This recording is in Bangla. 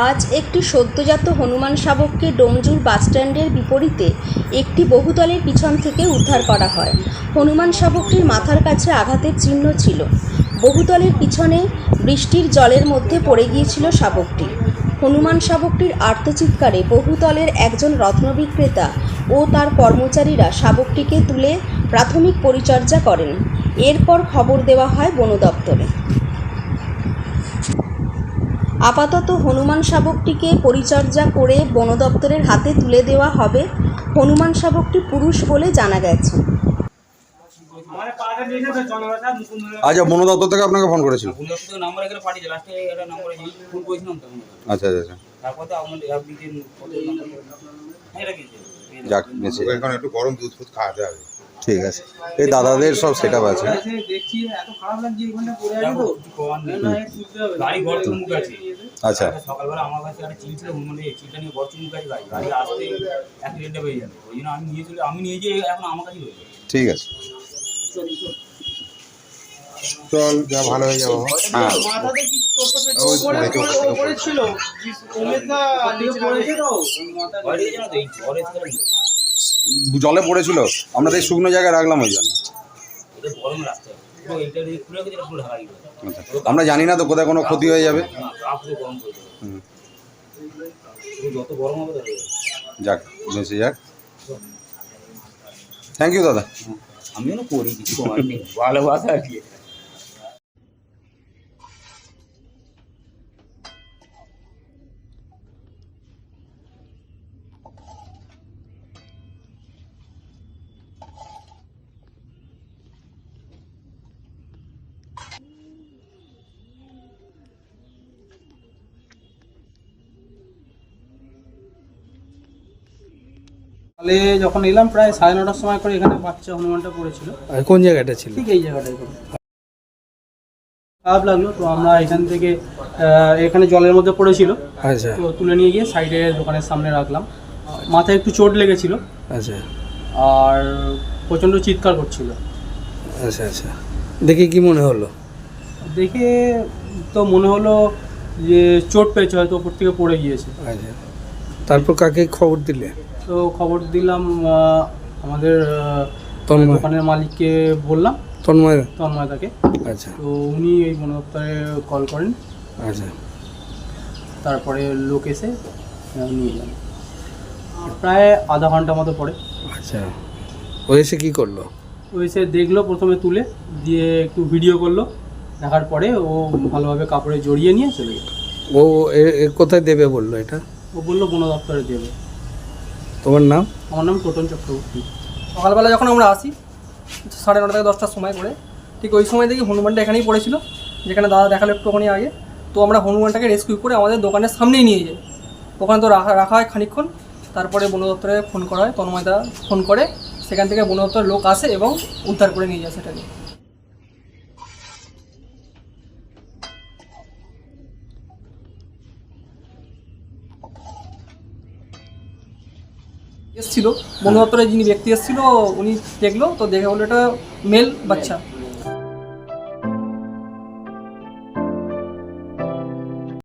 আজ একটি সদ্যজাত হনুমান শাবককে ডোমজুর বাসস্ট্যান্ডের বিপরীতে একটি বহুতলের পিছন থেকে উদ্ধার করা হয়। হনুমান শাবকটির মাথার কাছে আঘাতের চিহ্ন ছিল। বহুতলের পিছনে বৃষ্টির জলের মধ্যে পড়ে গিয়েছিল শাবকটি। হনুমান শাবকটির আর্তচিৎকারে বহুতলের একজন রত্ন বিক্রেতা ও তার কর্মচারীরা শাবকটিকে তুলে প্রাথমিক পরিচর্যা করেন। এরপর খবর দেওয়া হয় বন দপ্তরে আপাতত হনুমান শাবকটিকে পরিচর্যা করে বন দপ্তরের হাতে তুলে দেওয়া হবে। হনুমান শাবকটি পুরুষ বলে জানা গেছে। আচ্ছা বন দপ্তর থেকে আপনাকে ফোন করেছিল? আচ্ছা আচ্ছা আচ্ছা। হ্যাঁ যাক এখন একটু গরম দুধ ফুধ খাওয়াতে হবে। ঠিক আছে এই দাদাদের সব সেট আপ আছে আচ্ছা সকালবেলা আমার কাছে একটা চিল ছিল মানে চিলটা নিয়ে বর্তমান আছে গাড়ি গাড়ি আসতে অ্যাক্সিডেন্টটা হয়ে যাবে ওই জন্য আমি নিয়ে চলে আমি নিয়ে যেয়ে এখন আমার কাছেই রয়েছে ঠিক আছে চল যা ভালো হয়ে যাব হ্যাঁ ছিল জলে পড়েছিল আমরা তো এই শুকনো জায়গায় রাখলাম ওই জন্য। আচ্ছা। আমরা জানি না তো কোথায় কোনো ক্ষতি হয়ে যাবে। যাক বেঁচে যাক। থ্যাংক ইউ দাদা। আমিও করি কিছু ভালোবাসা আর কি। তাহলে যখন এলাম প্রায় সাড়ে নটার সময় করে এখানে বাচ্চা হনুমানটা পড়েছিল। কোন জায়গাটা ছিল? ঠিক এই জায়গাটায় খারাপ লাগল তো আমরা এখান থেকে আহ, এখানে জলের মধ্যে পড়েছিল। আচ্ছা। তো তুলে নিয়ে গিয়ে সাইডে দোকানের সামনে রাখলাম। মাথায় একটু চোট লেগেছিল। আচ্ছা। আর প্রচণ্ড চিৎকার করছিল। আচ্ছা আচ্ছা। দেখে কি মনে হলো? দেখে তো মনে হলো যে চোট পেয়েছে হয়তো ওপর থেকে পড়ে গিয়েছে। আচ্ছা। তারপর কাকে খবর দিলে? তো খবর দিলাম আমাদের তন্ময়। দোকানের মালিককে বললাম। তন্ময়? তন্ময়দাকে আচ্ছা। তো উনি এই বন দপ্তরে কল করেন। আচ্ছা। তারপরে লোক এসে নিয়ে যান। প্রায় আধা ঘণ্টা মতো পরে আচ্ছা। ও এসে কি করল? ও এসে দেখল প্রথমে তুলে দিয়ে একটু ভিডিও করল। দেখার পরে ও ভালোভাবে কাপড়ে জড়িয়ে নিয়ে চলে গেল। ও এ- এ কোথায় দেবে বলল এটা? ও বলল বন দপ্তরে দেবে। তোমার নাম? আমার নাম টোটন চক্রবর্তী। সকালবেলা যখন আমরা আসি সাড়ে নটা থেকে দশটার সময় করে ঠিক ওই সময় দেখি হনুমানটা এখানেই পড়েছিল যেখানে দাদা দেখাল একটুখানি আগে। তো আমরা হনুমানটাকে রেস্কিউ করে আমাদের দোকানের সামনেই নিয়ে যাই। ওখানে তো রাখা রাখা হয় খানিকক্ষণ। তারপরে বন দপ্তরে ফোন করা হয়, তন্ময়দা ফোন করে, সেখান থেকে বন দপ্তরের লোক আসে এবং উদ্ধার করে নিয়ে যায় সেটাকে। এসছিল, বন দপ্তরের যিনি ব্যক্তি এসেছিল, উনি দেখল, তো দেখে বলল, এটা মেল বাচ্চা।